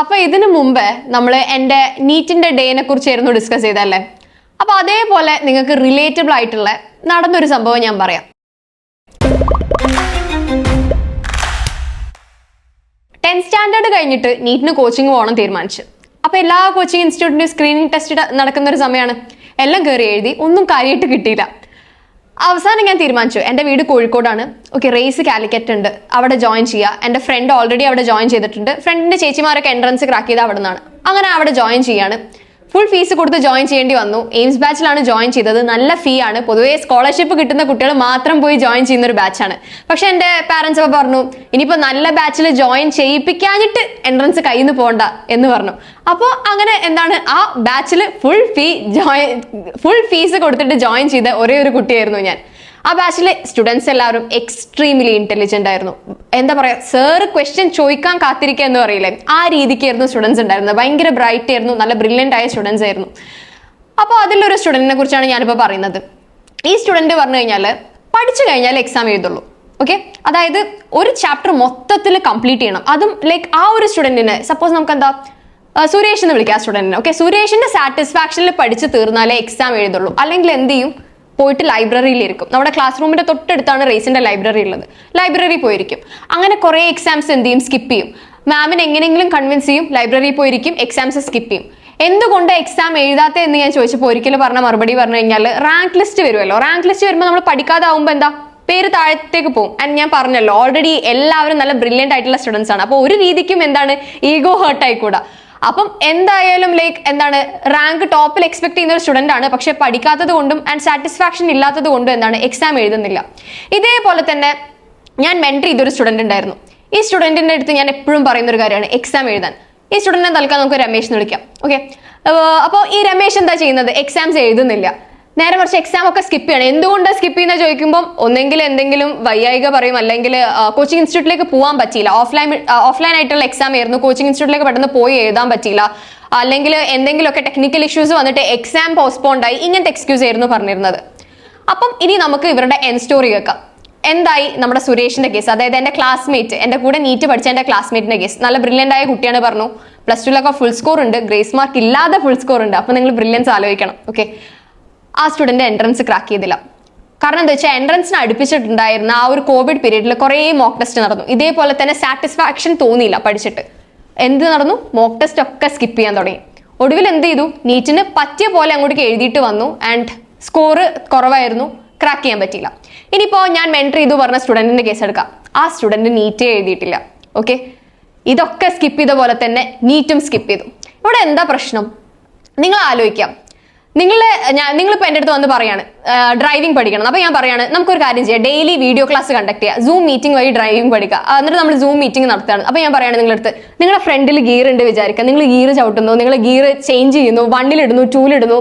അപ്പൊ ഇതിനു മുമ്പ് നമ്മൾ എന്റെ നീറ്റിന്റെ ഡേനെ കുറിച്ചായിരുന്നു ഡിസ്കസ് ചെയ്തല്ലേ അപ്പൊ അതേപോലെ നിങ്ങൾക്ക് റിലേറ്റബിൾ ആയിട്ടുള്ള നടന്നൊരു സംഭവം ഞാൻ പറയാം. ടെൻത്ത് സ്റ്റാൻഡേർഡ് കഴിഞ്ഞിട്ട് നീറ്റിന് കോച്ചിങ് പോകണം തീരുമാനിച്ചു. അപ്പൊ എല്ലാ കോച്ചിങ് ഇൻസ്റ്റിറ്റ്യൂട്ടിന്റെ സ്ക്രീനിങ് ടെസ്റ്റ് നടക്കുന്ന ഒരു സമയമാണ് എല്ലാം കയറി എഴുതി ഒന്നും കാര്യമായിട്ട് കിട്ടിയില്ല. അവസാനം ഞാൻ തീരുമാനിച്ചു. എന്റെ വീട് കോഴിക്കോടാണ്. ഓക്കെ റേസ് കാലിക്കറ്റ് ഉണ്ട്. അവിടെ ജോയിൻ ചെയ്യുക എന്റെ ഫ്രണ്ട് ഓൾറെഡി അവിടെ ജോയിൻ ചെയ്തിട്ടുണ്ട്. ഫ്രണ്ടിന്റെ ചേച്ചിമാരൊക്കെ എൻട്രൻസ് ക്രാക്ക് ചെയ്ത് അവിടെ നിന്നാണ് അങ്ങനെ അവിടെ ജോയിൻ ചെയ്യാണ്. ഫുൾ ഫീസ് കൊടുത്ത് ജോയിൻ ചെയ്യേണ്ടി വന്നു. എയിംസ് ബാച്ചിലാണ് ജോയിൻ ചെയ്തത്. നല്ല ഫീ ആണ്. പൊതുവേ സ്കോളർഷിപ്പ് കിട്ടുന്ന കുട്ടികൾ മാത്രം പോയി ജോയിൻ ചെയ്യുന്ന ഒരു ബാച്ചാണ് പക്ഷെ എന്റെ പാരന്റ്സ് ഒക്കെ പറഞ്ഞു ഇനിയിപ്പോൾ നല്ല ബാച്ചിൽ ജോയിൻ ചെയ്യിപ്പിക്കാഞ്ഞിട്ട് എൻട്രൻസ് കയ്യിൽ നിന്ന് പോകണ്ട എന്ന് പറഞ്ഞു. അപ്പോൾ അങ്ങനെ എന്താണ് ആ ബാച്ചിൽ full fee join full fees കൊടുത്തിട്ട് ജോയിൻ ചെയ്ത ഒരേ ഒരു കുട്ടിയായിരുന്നു ഞാൻ. ആ ബാച്ചിലെ സ്റ്റുഡൻസ് എല്ലാവരും എക്സ്ട്രീംലി ഇന്റലിജന്റ് ആയിരുന്നു. എന്താ പറയാ സാറ് ക്വസ്റ്റ്യൻ ചോദിക്കാൻ കാത്തിരിക്കുക എന്ന് പറയില്ലേ? ആ രീതിക്കായിരുന്നു സ്റ്റുഡൻസ് ഉണ്ടായിരുന്നത്. ഭയങ്കര ബ്രൈറ്റ് ആയിരുന്നു നല്ല ബ്രില്യന്റ് ആയ സ്റ്റുഡൻസ് ആയിരുന്നു. അപ്പോൾ അതിലൊരു സ്റ്റുഡന്റിനെ കുറിച്ചാണ് ഞാനിപ്പോൾ പറയുന്നത്. ഈ സ്റ്റുഡന്റ് പറഞ്ഞു കഴിഞ്ഞാൽ പഠിച്ചു കഴിഞ്ഞാൽ എക്സാം എഴുതുള്ളൂ. ഓക്കെ അതായത് ഒരു ചാപ്റ്റർ മൊത്തത്തിൽ കംപ്ലീറ്റ് ചെയ്യണം. അതും ലൈക്ക് ആ ഒരു സ്റ്റുഡന്റിന് സപ്പോസ് നമുക്ക് എന്താ സുരേഷ് എന്ന് വിളിക്കാം ആ സ്റ്റുഡന്റിനെ ഓക്കെ സുരേഷിന്റെ സാറ്റിസ്ഫാക്ഷനിൽ പഠിച്ച് തീർന്നാലേ എക്സാം എഴുതുള്ളൂ. അല്ലെങ്കിൽ എന്ത് ചെയ്യും? പോയിട്ട് ലൈബ്രറിയിലിരിക്കും. നമ്മുടെ ക്ലാസ് റൂമിന്റെ തൊട്ടടുത്താണ് റേസിന്റെ ലൈബ്രറി ഉള്ളത്. ലൈബ്രറി പോയിരിക്കും. അങ്ങനെ കുറേ എക്സാംസ് എന്ത് ചെയ്യും? സ്കിപ്പ് ചെയ്യും. മാമിന് എങ്ങനെയെങ്കിലും കൺവിൻസ് ചെയ്യും ലൈബ്രറിയിൽ പോയിരിക്കും എക്സാംസ് സ്കിപ്പ് ചെയ്യും. എന്തുകൊണ്ട് എക്സാം എഴുതാത്ത എന്ന് ഞാൻ ചോദിച്ചപ്പോൾ ഒരിക്കലും പറഞ്ഞ മറുപടി പറഞ്ഞു കഴിഞ്ഞാൽ റാങ്ക് ലിസ്റ്റ് വരുമല്ലോ. റാങ്ക് ലിസ്റ്റ് വരുമ്പോൾ നമ്മൾ പഠിക്കാതെ ആവുമ്പോൾ എന്താ? പേര് താഴത്തേക്ക് പോകും. ആൻഡ് ഞാൻ പറഞ്ഞല്ലോ ഓൾറെഡി എല്ലാവരും നല്ല ബ്രില്യന്റ് ആയിട്ടുള്ള സ്റ്റുഡൻസ് ആണ്. അപ്പോൾ ഒരു രീതിക്കും എന്താണ് ഈഗോ ഹേർട്ട് ആയിക്കൂടാ. അപ്പം എന്തായാലും ലൈക്ക് എന്താണ് റാങ്ക് ടോപ്പിൽ എക്സ്പെക്ട് ചെയ്യുന്ന ഒരു സ്റ്റുഡന്റ് ആണ്. പക്ഷെ പഠിക്കാത്തത് കൊണ്ടും ആൻഡ് സാറ്റിസ്ഫാക്ഷൻ ഇല്ലാത്തത് കൊണ്ടും എന്താണ് എക്സാം എഴുതുന്നില്ല. ഇതേപോലെ തന്നെ ഞാൻ മെന്റർ ചെയ്തൊരു സ്റ്റുഡന്റ് ഉണ്ടായിരുന്നു. ഈ സ്റ്റുഡന്റിന്റെ അടുത്ത് ഞാൻ എപ്പോഴും പറയുന്ന ഒരു കാര്യമാണ് എക്സാം എഴുതാൻ. ഈ സ്റ്റുഡന്റിനെ തൽക്കാലം നമുക്ക് രമേശ് എന്ന് വിളിക്കാം. ഓക്കെ അപ്പോൾ ഈ രമേശ് എന്താ ചെയ്യുന്നത്? എക്സാംസ് എഴുതുന്നില്ല. നേരെ കുറച്ച് എക്സാം ഒക്കെ സ്കിപ്പ് ചെയ്യണം. എന്തുകൊണ്ട് സ്കിപ്പ് ചെയ്യുന്ന ചോദിക്കുമ്പോൾ ഒന്നെങ്കിൽ എന്തെങ്കിലും വൈകായിക പറയും. അല്ലെങ്കിൽ കോച്ചിങ് ഇൻസ്റ്റിറ്റ്യൂട്ടിലേക്ക് പോകാൻ പറ്റിയില്ല. ഓഫ്ലൈൻ ഓഫ്ലൈൻ ആയിട്ടുള്ള എക്സാം ആയിരുന്നു. കോച്ചിങ് ഇൻസ്റ്റിറ്റ്യൂട്ടിലേക്ക് പെട്ടെന്ന് പോയി എഴുതാൻ പറ്റിയില്ല. അല്ലെങ്കിൽ എന്തെങ്കിലുമൊക്കെ ടെക്നിക്കൽ ഇഷ്യൂസ് വന്നിട്ട് എക്സാം പോസ്റ്റ്പോണ്ട് ആയി. ഇങ്ങനത്തെ എക്സ്ക്യൂസ് ആയിരുന്നു പറഞ്ഞിരുന്നത്. അപ്പം ഇനി നമുക്ക് ഇവരുടെ എൻ സ്റ്റോറി കേൾക്കാം. എന്തായി നമ്മുടെ സുരേഷിന്റെ കേസ് അതായത് എന്റെ ക്ലാസ്മേറ്റ് എന്റെ കൂടെ നീറ്റ് പഠിച്ച എന്റെ ക്ലാസ്മേറ്റിന്റെ കേസ് നല്ല ബ്രില്യന്റ് ആയ കുട്ടിയാണ് പറഞ്ഞു. പ്ലസ് ടുവിലൊക്കെ ഫുൾ സ്കോർ ഉണ്ട്. ഗ്രേസ് മാർക്ക് ഇല്ലാതെ ഫുൾ സ്കോർ ഉണ്ട്. അപ്പൊ നിങ്ങൾ ബ്രില്യൻസ് ആലോചിക്കണം. ഓക്കെ ആ സ്റ്റുഡന്റ് എൻട്രൻസ് ക്രാക്ക് ചെയ്തില്ല. കാരണം എന്താ വെച്ചാൽ എൻട്രൻസിന് അടുപ്പിച്ചിട്ടുണ്ടായിരുന്ന ആ ഒരു കോവിഡ് പീരീഡിൽ കുറേ മോക്ക് ടെസ്റ്റ് നടന്നു. ഇതേപോലെ തന്നെ സാറ്റിസ്ഫാക്ഷൻ തോന്നിയില്ല പഠിച്ചിട്ട്. എന്ത് നടന്നു? മോക്ക് ടെസ്റ്റ് ഒക്കെ സ്കിപ്പ് ചെയ്യാൻ തുടങ്ങി. ഒടുവിൽ എന്ത് ചെയ്തു? നീറ്റിന് പറ്റിയ പോലെ അങ്ങോട്ടേക്ക് എഴുതിയിട്ട് വന്നു ആൻഡ് സ്കോറ് കുറവായിരുന്നു. ക്രാക്ക് ചെയ്യാൻ പറ്റിയില്ല. ഇനിയിപ്പോൾ ഞാൻ മെന്റർ ചെയ്തു പറഞ്ഞ സ്റ്റുഡന്റിന്റെ കേസ് എടുക്കാം. ആ സ്റ്റുഡന്റ് നീറ്റേ എഴുതിയിട്ടില്ല. ഓക്കെ ഇതൊക്കെ സ്കിപ്പ് ചെയ്ത പോലെ തന്നെ നീറ്റും സ്കിപ്പ് ചെയ്തു. ഇവിടെ എന്താ പ്രശ്നം? നിങ്ങൾ ആലോചിക്കാം. നിങ്ങൾ ഞാൻ നിങ്ങളിപ്പോൾ എന്റെ അടുത്ത് വന്ന് പറയാണ് ഡ്രൈവിംഗ് പഠിക്കണം. അപ്പോൾ ഞാൻ പറയാണ് നമുക്കൊരു കാര്യം ചെയ്യാം. ഡെയിലി വീഡിയോ ക്ലാസ് കണ്ടക്ട് ചെയ്യുക സൂം മീറ്റിംഗ് വഴി ഡ്രൈവിംഗ് പഠിക്കുക എന്നിട്ട് നമ്മൾ സൂം മീറ്റിംഗ് നടത്തുകയാണ്. അപ്പോൾ ഞാൻ പറയാണ് നിങ്ങളുടെ അടുത്ത് നിങ്ങളുടെ ഫ്രണ്ടിൽ ഗിയർ ഉണ്ട് വിചാരിക്കുക നിങ്ങൾ ഗിയർ ചവിട്ടുന്നു. നിങ്ങൾ ഗിയർ ചേഞ്ച് ചെയ്യുന്നു. വണ്ണിലിടുന്നു ടൂലിടുന്നു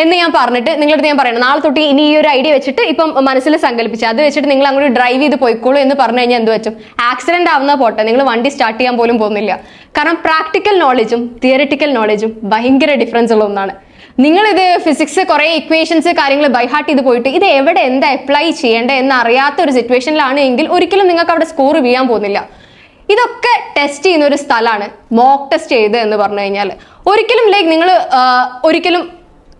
എന്ന് ഞാൻ പറഞ്ഞിട്ട് നിങ്ങളുടെ അടുത്ത് ഞാൻ പറയണം നാളെ തൊട്ട് ഇനി ഈ ഒരു ഐഡിയ വെച്ചിട്ട് ഇപ്പം മനസ്സിൽ സങ്കല്പിച്ച് അത് വെച്ചിട്ട് നിങ്ങൾ അങ്ങോട്ട് ഡ്രൈവ് ചെയ്ത് പോയിക്കോളൂ എന്ന് പറഞ്ഞു കഴിഞ്ഞാൽ എന്ത് പറ്റും? ആക്സിഡന്റ് ആവുന്ന പോട്ടെ. നിങ്ങൾ വണ്ടി സ്റ്റാർട്ട് ചെയ്യാൻ പോലും പോകുന്നില്ല. കാരണം പ്രാക്ടിക്കൽ നോളജും തിയറിറ്റിക്കൽ നോളജും ഭയങ്കര ഡിഫറൻസ് ഉള്ള ഒന്നാണ്. നിങ്ങൾ ഇത് ഫിസിക്സ് കുറെ ഇക്വേഷൻസ് കാര്യങ്ങൾ ബൈഹാർട്ട് ചെയ്ത് പോയിട്ട് ഇത് എവിടെ എന്താ അപ്ലൈ ചെയ്യേണ്ടത് എന്ന് അറിയാത്ത ഒരു സിറ്റുവേഷനിലാണ് എങ്കിൽ ഒരിക്കലും നിങ്ങൾക്ക് അവിടെ സ്കോർ ചെയ്യാൻ പോകുന്നില്ല. ഇതൊക്കെ ടെസ്റ്റ് ചെയ്യുന്ന ഒരു സ്ഥലമാണ് മോക്ക് ടെസ്റ്റ് ചെയ്ത് എന്ന് പറഞ്ഞു കഴിഞ്ഞാൽ. ഒരിക്കലും ലൈക്ക് നിങ്ങൾ ഒരിക്കലും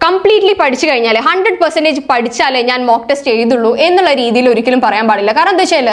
കംപ്ലീറ്റ്ലി പഠിച്ചു കഴിഞ്ഞാൽ ഹൺഡ്രഡ് പെർസെന്റേജ് പഠിച്ചാലേ ഞാൻ മോക്ക് ടെസ്റ്റ് ചെയ്തുള്ളൂ എന്നുള്ള രീതിയിൽ ഒരിക്കലും പറയാൻ പാടില്ല. കാരണം എന്താ വെച്ചാൽ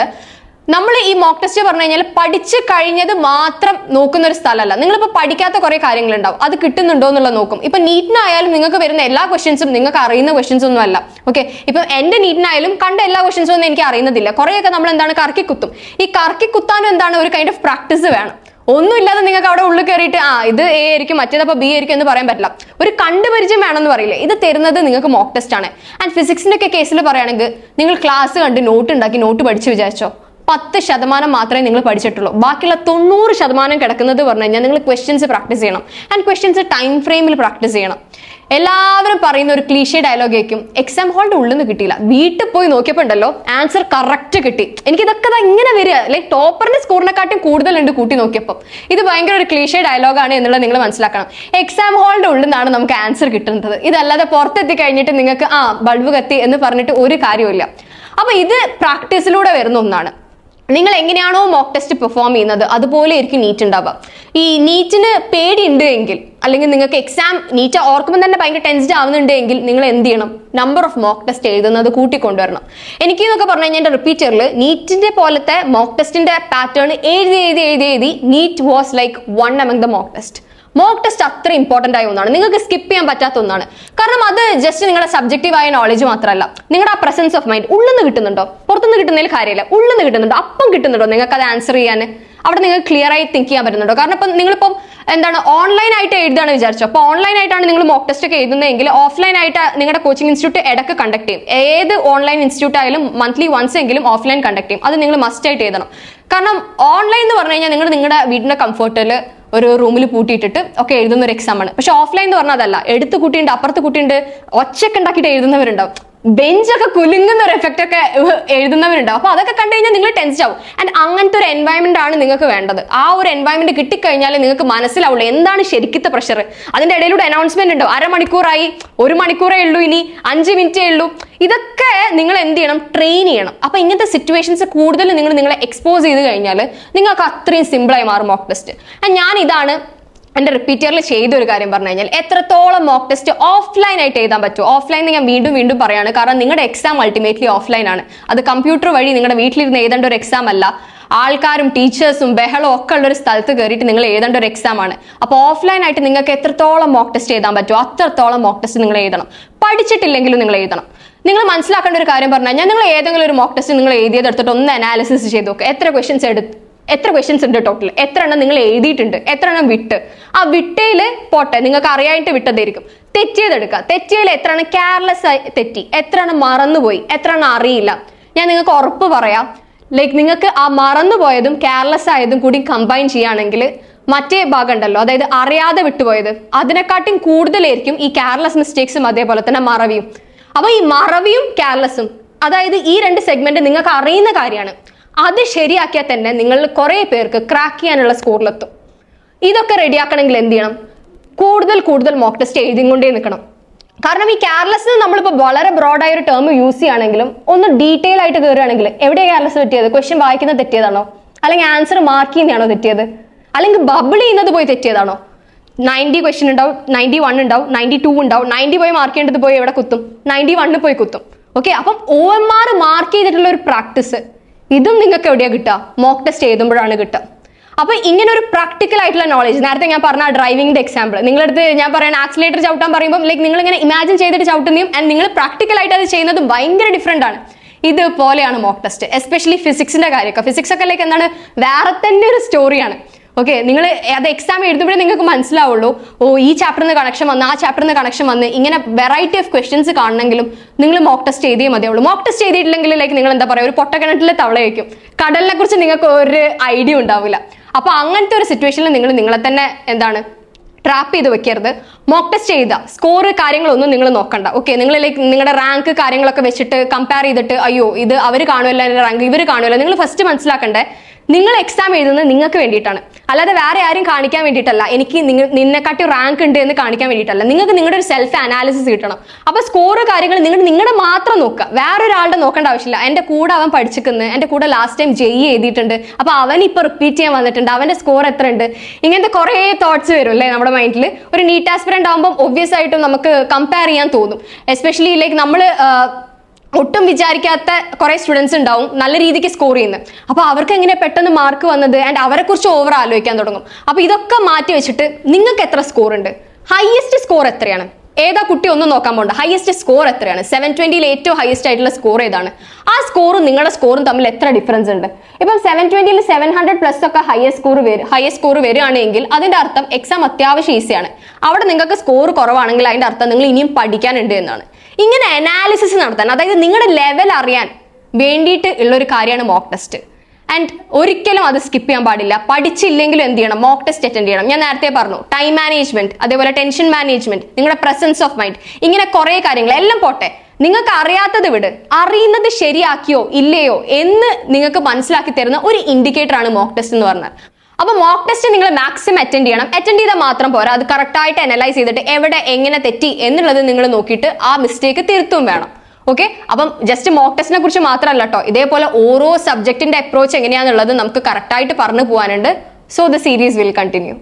നമ്മൾ ഈ മോക്ക് ടെസ്റ്റ് പറഞ്ഞു കഴിഞ്ഞാൽ പഠിച്ചു കഴിഞ്ഞത് മാത്രം നോക്കുന്ന ഒരു സ്ഥലമല്ല. നിങ്ങളിപ്പോൾ പഠിക്കാത്ത കുറേ കാര്യങ്ങളുണ്ടാവും. അത് കിട്ടുന്നുണ്ടോ എന്നുള്ളത് നോക്കും. ഇപ്പൊ നീറ്റിനായാലും നിങ്ങൾക്ക് വരുന്ന എല്ലാ ക്വസ്റ്റ്യൻസും നിങ്ങൾക്ക് അറിയുന്ന ക്വസ്റ്റ്യൻസ് ഒന്നും അല്ല. ഓക്കെ ഇപ്പം എന്റെ നീറ്റിനായാലും കണ്ട എല്ലാ ക്വസ്റ്റ്യൻസും ഒന്നും എനിക്ക് അറിയുന്നതില്ല. കുറേയൊക്കെ നമ്മൾ എന്താണ് കറക്കി കുത്തും. ഈ കറക്കി കുത്താനും എന്താണ് ഒരു കൈൻഡ് ഓഫ് പ്രാക്ടീസ് വേണം. ഒന്നുമില്ലാതെ നിങ്ങൾക്ക് അവിടെ ഉള്ളിൽ കയറിയിട്ട് ആ ഇത് എ ആയിരിക്കും മറ്റേതപ്പോൾ ബി ആയിരിക്കും എന്ന് പറയാൻ പറ്റില്ല. ഒരു കണ്ടുപരിചയം വേണമെന്ന് പറയില്ലേ? ഇത് തരുന്നത് നിങ്ങൾക്ക് മോക്ക് ടെസ്റ്റ് ആണ്. ആൻഡ് ഫിസിക്സിന്റെ ഒക്കെ കേസിൽ പറയുകയാണെങ്കിൽ നിങ്ങൾ ക്ലാസ് കണ്ട് നോട്ട് ഉണ്ടാക്കി നോട്ട് പഠിച്ച് വിചാരിച്ചോ? പത്ത് ശതമാനം മാത്രമേ നിങ്ങൾ പഠിച്ചിട്ടുള്ളൂ. ബാക്കിയുള്ള തൊണ്ണൂറ് ശതമാനം കിടക്കുന്നത് പറഞ്ഞു കഴിഞ്ഞാൽ നിങ്ങൾ ക്വസ്റ്റ്യൻസ് പ്രാക്ടീസ് ചെയ്യണം. ആൻഡ് ക്വസ്റ്റ്യൻസ് ടൈം ഫ്രെയിമിൽ പ്രാക്ടീസ് ചെയ്യണം. എല്ലാവരും പറയുന്ന ഒരു ക്ലീഷേ ഡയലോഗ് ആയിരിക്കും എക്സാം ഹാളിന്റെ ഉള്ളിൽ നിന്ന് കിട്ടിയില്ല. വീട്ടിൽ പോയി നോക്കിയപ്പോൾ ഉണ്ടല്ലോ ആൻസർ കറക്റ്റ് കിട്ടി. എനിക്ക് ഇതൊക്കെ ഇങ്ങനെ വരിക. ലൈക്ക് ടോപ്പറിന്റെ സ്കോറിനെക്കാട്ടും കൂടുതലുണ്ട് കൂട്ടി നോക്കിയപ്പോൾ ഇത് ഭയങ്കര ഒരു ക്ലീഷേ ഡയലോഗാണ് എന്നുള്ളത് നിങ്ങൾ മനസ്സിലാക്കണം. എക്സാം ഹാളിന്റെ ഉള്ളിൽ നിന്നാണ് നമുക്ക് ആൻസർ കിട്ടുന്നത്. ഇതല്ലാതെ പുറത്തെത്തി കഴിഞ്ഞിട്ട് നിങ്ങൾക്ക് ആ ബൾബ് കത്തി എന്ന് പറഞ്ഞിട്ട് ഒരു കാര്യമില്ല അപ്പൊ ഇത് പ്രാക്ടീസിലൂടെ വരുന്ന ഒന്നാണ്. നിങ്ങൾ എങ്ങനെയാണോ മോക്ക് ടെസ്റ്റ് പെർഫോം ചെയ്യുന്നത് അതുപോലെ ആയിരിക്കും നീറ്റ് ഉണ്ടാവുക. ഈ നീറ്റിന് പേടിയുണ്ട് എങ്കിൽ അല്ലെങ്കിൽ നിങ്ങൾക്ക് എക്സാം നീറ്റ് ഓർക്കുമ്പോൾ തന്നെ ഭയങ്കര ടെൻസ്ഡ് ആവുന്നുണ്ട് എങ്കിൽ നിങ്ങൾ എന്ത് ചെയ്യണം? നമ്പർ ഓഫ് മോക്ക് ടെസ്റ്റ് എഴുതുന്നത് കൂട്ടിക്കൊണ്ടുവരണം. എനിക്ക് എന്നൊക്കെ പറഞ്ഞു കഴിഞ്ഞാൽ റിപ്പീറ്ററിൽ നീറ്റിന്റെ പോലത്തെ മോക്ക് ടെസ്റ്റിന്റെ പാറ്റേൺ എഴുതി എഴുതി എഴുതി എഴുതി NEET was like one among the mock test mock test അത്ര ഇമ്പോർട്ടന്റ് ആയ ഒന്നാണ്. നിങ്ങൾക്ക് സ്കിപ്പ് ചെയ്യാൻ പറ്റാത്ത ഒന്നാണ്. കാരണം അത് ജസ്റ്റ് നിങ്ങളുടെ സബ്ജക്റ്റീവായ നോളജ് മാത്രമല്ല. നിങ്ങളുടെ ആ പ്രസൻസ് ഓഫ് മൈൻഡ് ഉള്ളിൽ നിന്ന് കിട്ടുന്നുണ്ടോ? പുറത്തുനിന്ന് കിട്ടുന്നതിൽ കാര്യമില്ല. ഉള്ളിൽ നിന്ന് കിട്ടുന്നുണ്ടോ? അപ്പം കിട്ടുന്നുണ്ടോ? നിങ്ങൾക്ക് അത് ആൻസർ ചെയ്യാൻ? അവിടെ നിങ്ങൾക്ക് ക്ലിയർ ആയി തിങ്ക് ചെയ്യാൻ പറ്റുന്നുണ്ടോ? കാരണം ഇപ്പം നിങ്ങളിപ്പം എന്താണ് ഓൺലൈൻ ആയിട്ട് എഴുതാണ് വിചാരിച്ചു. അപ്പോൾ ഓൺലൈൻ ആയിട്ടാണ് നിങ്ങൾ മോക്ക് ടെസ്റ്റ് ഒക്കെ എഴുതുന്നതെങ്കിൽ ഓഫ്ലൈൻ ആയിട്ട് നിങ്ങളുടെ കോച്ചിങ് ഇൻസ്റ്റിറ്റ്യൂട്ട് ഇടയ്ക്ക് കണ്ടക്ട് ചെയ്യും. ഏത് ഓൺലൈൻ ഇൻസ്റ്റിറ്റ്യൂട്ട് ആയാലും മന്ത്ലി വൺസ് എങ്കിലും ഓഫ്ലൈൻ കണ്ടക്ട് ചെയ്യും. അത് നിങ്ങൾ മസ്റ്റ് ആയിട്ട് എഴുതണം. കാരണം ഓൺലൈൻ എന്ന് പറഞ്ഞു കഴിഞ്ഞാൽ നിങ്ങൾ നിങ്ങളുടെ വീടിന്റെ കംഫർട്ടിൽ ഒരു റൂമിൽ പൂട്ടിയിട്ടിട്ട് ഒക്കെ എഴുതുന്ന ഒരു എക്സാം ആണ്. പക്ഷെ ഓഫ്ലൈൻ എന്ന് പറഞ്ഞാൽ അതല്ല. എടുത്ത് കുട്ടിയുണ്ട് അപ്പുറത്ത് കുട്ടിയുണ്ട് ഒച്ചക്കുണ്ടാക്കിയിട്ട് എഴുതുന്നവരുണ്ടാവും. ബെഞ്ചൊക്കെ കുലുങ്ങുന്ന ഒരു എഫക്റ്റ് ഒക്കെ എഴുതുന്നവരുണ്ടാവും അപ്പൊ അതൊക്കെ കണ്ടു കഴിഞ്ഞാൽ നിങ്ങൾ ടെൻസ് ആവും. ആൻഡ് അങ്ങനത്തെ ഒരു എൻവയൺമെന്റ് ആണ് നിങ്ങൾക്ക് വേണ്ടത്. ആ ഒരു എൻവയൺമെന്റ് കിട്ടിക്കഴിഞ്ഞാൽ നിങ്ങൾക്ക് മനസ്സിലാവുള്ളൂ എന്താണ് ശരിക്കത്തെ പ്രഷർ അതിന്റെ ഇടയിലൂടെ അനൗൺസ്മെന്റ് ഉണ്ടോ? അരമണിക്കൂറായി ഒരു മണിക്കൂറേ ഉള്ളൂ ഇനി അഞ്ച് മിനിറ്റേ ഉള്ളൂ. ഇതൊക്കെ നിങ്ങൾ എന്ത് ചെയ്യണം? ട്രെയിൻ ചെയ്യണം. അപ്പൊ ഇങ്ങനത്തെ സിറ്റുവേഷൻസ് കൂടുതൽ നിങ്ങൾ നിങ്ങളെ എക്സ്പോസ് ചെയ്ത് കഴിഞ്ഞാൽ നിങ്ങൾക്ക് അത്രയും സിമ്പിളായി മാറും മോക്ക് ടെസ്റ്റ് ഞാൻ ഇതാണ് എന്റെ റിപ്പീറ്ററിൽ ചെയ്ത ഒരു കാര്യം പറഞ്ഞു കഴിഞ്ഞാൽ എത്രത്തോളം മോക്ക് ടെസ്റ്റ് ഓഫ്ലൈൻ ആയിട്ട് എഴുതാൻ പറ്റും? ഓഫ്ലൈൻ ഞാൻ വീണ്ടും വീണ്ടും പറയാണ്. കാരണം നിങ്ങളുടെ എക്സാം അൾട്ടിമേറ്റ്ലി ഓഫ്ലൈൻ ആണ്. അത് കമ്പ്യൂട്ടർ വഴി നിങ്ങളുടെ വീട്ടിലിരുന്ന് എഴുതേണ്ട ഒരു എക്സാം അല്ല. ആൾക്കാരും ടീച്ചേഴ്സും ബഹളവും ഒക്കെ ഉള്ള ഒരു സ്ഥലത്ത് കയറിയിട്ട് നിങ്ങൾ എഴുതേണ്ട ഒരു എക്സാം ആണ്. അപ്പോൾ ഓഫ്ലൈൻ ആയിട്ട് നിങ്ങൾക്ക് എത്രത്തോളം മോക്ക് ടെസ്റ്റ് എഴുതാൻ പറ്റുമോ അത്രത്തോളം മോക്ക് ടെസ്റ്റ് നിങ്ങൾ എഴുതണം. പഠിച്ചിട്ടില്ലെങ്കിലും നിങ്ങൾ എഴുതണം. നിങ്ങൾ മനസ്സിലാക്കേണ്ട ഒരു കാര്യം പറഞ്ഞാൽ നിങ്ങൾ ഏതെങ്കിലും ഒരു മോക്ക് ടെസ്റ്റ് നിങ്ങൾ എഴുതിയത് എടുത്തിട്ട് ഒന്ന് അനാലിസിസ് ചെയ്ത് നോക്കുക എത്ര ക്വസ്റ്റ്യൻസ് എടുത്ത് എത്ര ക്വസ്റ്റ്യൻസ് ഉണ്ട് ടോട്ടൽ എത്ര എണ്ണം നിങ്ങൾ എഴുതിയിട്ടുണ്ട്? എത്ര എണ്ണം വിട്ട്? ആ വിട്ടയിൽ പോട്ടെ നിങ്ങൾക്ക് അറിയായിട്ട് വിട്ടതായിരിക്കും. തെറ്റിയതെടുക്കുക. തെറ്റിയതിൽ എത്ര എണ്ണം കെയർലെസ് ആയി തെറ്റി? എത്ര എണ്ണം മറന്നുപോയി? എത്ര എണ്ണം അറിയില്ല? ഞാൻ നിങ്ങൾക്ക് ഉറപ്പ് പറയാം. ലൈക്ക് നിങ്ങൾക്ക് ആ മറന്നുപോയതും കെയർലെസ് ആയതും കൂടി കമ്പൈൻ ചെയ്യുകയാണെങ്കിൽ മറ്റേ ഭാഗം ഉണ്ടല്ലോ അതായത് അറിയാതെ വിട്ടുപോയത് അതിനെക്കാട്ടും കൂടുതലായിരിക്കും ഈ കെയർലെസ് മിസ്റ്റേക്സും അതേപോലെ തന്നെ മറവിയും. അപ്പൊ ഈ മറവിയും കെയർലെസ്സും അതായത് ഈ രണ്ട് സെഗ്മെന്റ് നിങ്ങൾക്ക് അറിയുന്ന കാര്യമാണ്. അത് ശരിയാക്കിയാൽ തന്നെ നിങ്ങൾ കുറേ പേർക്ക് ക്രാക്ക് ചെയ്യാനുള്ള സ്കോറിലെത്തും ഇതൊക്കെ റെഡിയാക്കണമെങ്കിൽ എന്ത് ചെയ്യണം? കൂടുതൽ കൂടുതൽ മോക്ക് ടെസ്റ്റ് എഴുതിക്കൊണ്ടേ നിൽക്കണം. കാരണം ഈ കെയർലെസ് നമ്മളിപ്പോൾ വളരെ ബ്രോഡായ ഒരു ടേം യൂസ് ചെയ്യുകയാണെങ്കിലും ഒന്ന് ഡീറ്റെയിൽ ആയിട്ട് കയറുകയാണെങ്കിൽ എവിടെയാണ് കെയർലെസ് തെറ്റിയത്? ക്വസ്റ്റ്യൻ വായിക്കുന്നത് തെറ്റിയതാണോ? അല്ലെങ്കിൽ ആൻസർ മാർക്ക് ചെയ്യുന്നതാണോ തെറ്റിയത്? അല്ലെങ്കിൽ ബബിൾ ചെയ്യുന്നത് പോയി തെറ്റിയതാണോ? നയന്റി ക്വസ്റ്റ്യൻ ഉണ്ടാവും നയന്റി വൺ ഉണ്ടാവും നയന്റി ടു ഉണ്ടാവും നയന്റി പോയി മാർക്ക് ചെയ്യേണ്ടത് പോയി എവിടെ കുത്തും? നയന്റി വണ്ണിൽ പോയി കുത്തും. ഓക്കെ അപ്പം ഒ എം ആർ മാർക്ക് ചെയ്തിട്ടുള്ള ഒരു പ്രാക്ടീസ് ഇതും നിങ്ങൾക്ക് എവിടെയാ കിട്ടുക? മോക്ക് ടെസ്റ്റ് എഴുതുമ്പോഴാണ് കിട്ടുക. അപ്പൊ ഇങ്ങനെ ഒരു പ്രാക്ടിക്കൽ ആയിട്ടുള്ള നോളജ് നേരത്തെ ഞാൻ പറഞ്ഞ ഡ്രൈവിംഗിന്റെ എക്സാമ്പിൾ നിങ്ങളടുത്ത് ഞാൻ പറയാൻ ആക്സിലേറ്റർ ചവിട്ടാൻ പറയുമ്പോൾ ലൈക്ക് നിങ്ങൾ ഇങ്ങനെ ഇമാജിൻ ചെയ്തിട്ട് ചവിട്ടുന്നതും ആൻഡ് നിങ്ങൾ പ്രാക്ടിക്കൽ ആയിട്ട് അത് ചെയ്യുന്നതും ഭയങ്കര ഡിഫറെന്റ് ആണ്. ഇതുപോലെയാണ് മോക്ക് ടെസ്റ്റ് എസ്പെഷ്യലി ഫിസിക്സിന്റെ കാര്യമൊക്കെ. ഫിസിക്സ് ഒക്കെ ലൈക്ക് എന്താണ്? വേറെ തന്നെ ഒരു സ്റ്റോറിയാണ് ഓക്കെ നിങ്ങൾ അത് എക്സാം എഴുതുമ്പോഴേ നിങ്ങൾക്ക് മനസ്സിലാവുള്ളൂ. ഓ ഈ ചാപ്റ്ററിന് കണക്ഷൻ വന്ന് ആ ചാപ്റ്ററിന് കണക്ഷൻ വന്ന് ഇങ്ങനെ വെറൈറ്റി ഓഫ് ക്വസ്റ്റ്യൻസ് കാണണമെങ്കിലും നിങ്ങൾ മോക്ക് ടെസ്റ്റ് ചെയ്തേ മതിയുള്ളൂ മോക്ക് ടെസ്റ്റ് ചെയ്തിട്ടില്ലെങ്കിൽ ലൈക്ക് നിങ്ങൾ എന്താ പറയുക ഒരു പൊട്ടക്കിണറ്റിലെ തവള വയ്ക്കും കടലിനെ കുറിച്ച് നിങ്ങൾക്ക് ഒരു ഐഡിയ ഉണ്ടാവില്ല. അപ്പോൾ അങ്ങനത്തെ ഒരു സിറ്റുവേഷനിൽ നിങ്ങൾ നിങ്ങളെ തന്നെ എന്താണ് ട്രാപ്പ് ചെയ്ത് വെക്കരുത്. മോക്ക് ടെസ്റ്റ് ചെയ്ത സ്കോർ കാര്യങ്ങളൊന്നും നിങ്ങൾ നോക്കണ്ട. ഓക്കെ നിങ്ങൾ ലൈക്ക് നിങ്ങളുടെ റാങ്ക് കാര്യങ്ങളൊക്കെ വെച്ചിട്ട് കമ്പയർ ചെയ്തിട്ട് അയ്യോ ഇത് അവർ കാണുമല്ലോ എന്റെ റാങ്ക് ഇവർ കാണുമല്ലോ നിങ്ങൾ ഫസ്റ്റ് മനസ്സിലാക്കണ്ടേ നിങ്ങൾ എക്സാം എഴുതുന്നത് നിങ്ങൾക്ക് വേണ്ടിയിട്ടാണ്. അല്ലാതെ വേറെ ആരും കാണിക്കാൻ വേണ്ടിയിട്ടല്ല. എനിക്ക് നിങ്ങൾ നിന്നെക്കാട്ടി റാങ്ക് ഉണ്ട് എന്ന് കാണിക്കാൻ വേണ്ടിയിട്ടല്ല. നിങ്ങൾക്ക് നിങ്ങളുടെ ഒരു സെൽഫ് അനാലിസിസ് കിട്ടണം. അപ്പോൾ സ്കോർ കാര്യങ്ങൾ നിങ്ങൾ നിങ്ങളുടെ മാത്രം നോക്കുക. വേറൊരാളുടെ നോക്കേണ്ട ആവശ്യമില്ല. എന്റെ കൂടെ അവൻ പഠിച്ചിരിക്കുന്നത് എന്റെ കൂടെ ലാസ്റ്റ് ടൈം ജെയ് എഴുതിയിട്ടുണ്ട്. അപ്പോൾ അവൻ ഇപ്പൊ റിപ്പീറ്റ് ചെയ്യാൻ വന്നിട്ടുണ്ട്. അവന്റെ സ്കോർ എത്ര ഉണ്ട്? ഇങ്ങനത്തെ കുറേ തോട്ട്സ് വരും അല്ലേ നമ്മുടെ മൈൻഡിൽ ഒരു നീറ്റ് ആസ്പിറന്റ് ആകുമ്പോൾ ഒബ്വിയസ് ആയിട്ടും നമുക്ക് കമ്പയർ ചെയ്യാൻ തോന്നും. എസ്പെഷ്യലി ലൈക്ക് നമ്മൾ ഒട്ടും വിചാരിക്കാത്ത കുറെ സ്റ്റുഡൻസ് ഉണ്ടാവും നല്ല രീതിക്ക് സ്കോർ ചെയ്യുന്നത്. അപ്പോൾ അവർക്ക് എങ്ങനെ പെട്ടെന്ന് മാർക്ക് വന്നത് ആൻഡ് അവരെ കുറിച്ച് ഓവർ ആലോചിക്കാൻ തുടങ്ങും. അപ്പോൾ ഇതൊക്കെ മാറ്റി വെച്ചിട്ട് നിങ്ങൾക്ക് എത്ര സ്കോർ ഉണ്ട്? ഹയസ്റ്റ് സ്കോർ എത്രയാണ്? ഏതാ കുട്ടി ഒന്നും നോക്കാൻ പോകണ്ട ഹയസ്റ്റ് സ്കോർ എത്രയാണ്? സെവൻ ട്വന്റിയിൽ ഏറ്റവും ഹയസ്റ്റ് ആയിട്ടുള്ള സ്കോർ ഏതാണ്? ആ സ്കോറും നിങ്ങളുടെ സ്കോറും തമ്മിൽ എത്ര ഡിഫറൻസ് ഉണ്ട്? ഇപ്പം സെവൻ ട്വന്റിയിൽ സെവൻ ഹൺഡ്രഡ് പ്ലസ് ഒക്കെ ഹയസ്റ്റ് സ്കോർ വരും ഹയസ്റ്റ് സ്കോർ വരികയാണെങ്കിൽ അതിന്റെ അർത്ഥം എക്സാം അത്യാവശ്യം ഈസിയാണ് അവിടെ നിങ്ങൾക്ക് സ്കോർ കുറവാണെങ്കിൽ അതിന്റെ അർത്ഥം നിങ്ങൾ ഇനിയും പഠിക്കാനുണ്ട് എന്നാണ്. ഇങ്ങനെ അനാലിസിസ് നടത്താൻ അതായത് നിങ്ങളുടെ ലെവൽ അറിയാൻ വേണ്ടിയിട്ട് ഉള്ള ഒരു കാര്യമാണ് മോക്ക് ടെസ്റ്റ് ആൻഡ് ഒരിക്കലും അത് സ്കിപ്പ് ചെയ്യാൻ പാടില്ല. പഠിച്ചില്ലെങ്കിലും എന്ത് ചെയ്യണം? മോക്ക് ടെസ്റ്റ് അറ്റൻഡ് ചെയ്യണം. ഞാൻ നേരത്തെ പറഞ്ഞു ടൈം മാനേജ്മെന്റ് അതേപോലെ ടെൻഷൻ മാനേജ്മെന്റ് നിങ്ങളുടെ പ്രസൻസ് ഓഫ് മൈൻഡ് ഇങ്ങനെ കുറേ കാര്യങ്ങൾ എല്ലാം പോട്ടെ. നിങ്ങൾക്ക് അറിയാത്തത് വിട്. അറിയുന്നത് ശരിയാക്കിയോ ഇല്ലയോ എന്ന് നിങ്ങൾക്ക് മനസ്സിലാക്കി തരുന്ന ഒരു ഇൻഡിക്കേറ്റർ ആണ് മോക്ക് ടെസ്റ്റ് എന്ന് പറഞ്ഞാൽ. അപ്പൊ മോക്ക് ടെസ്റ്റ് നിങ്ങൾ മാക്സിമം അറ്റൻഡ് ചെയ്യണം. അറ്റൻഡ് ചെയ്താൽ മാത്രം പോരാ. അത് കറക്റ്റ് ആയിട്ട് അനലൈസ് ചെയ്തിട്ട് എവിടെ എങ്ങനെ തെറ്റി എന്നുള്ളത് നിങ്ങൾ നോക്കിയിട്ട് ആ മിസ്റ്റേക്ക് തിരുത്തും വേണം. ഓക്കെ അപ്പം ജസ്റ്റ് മോക്ക് ടെസ്റ്റിനെ കുറിച്ച് മാത്രമല്ല കേട്ടോ ഇതേപോലെ ഓരോ സബ്ജക്റ്റിന്റെ അപ്രോച്ച് എങ്ങനെയാണെന്നുള്ളത് നമുക്ക് കറക്റ്റായിട്ട് പറഞ്ഞു പോകാനുണ്ട് so the series will continue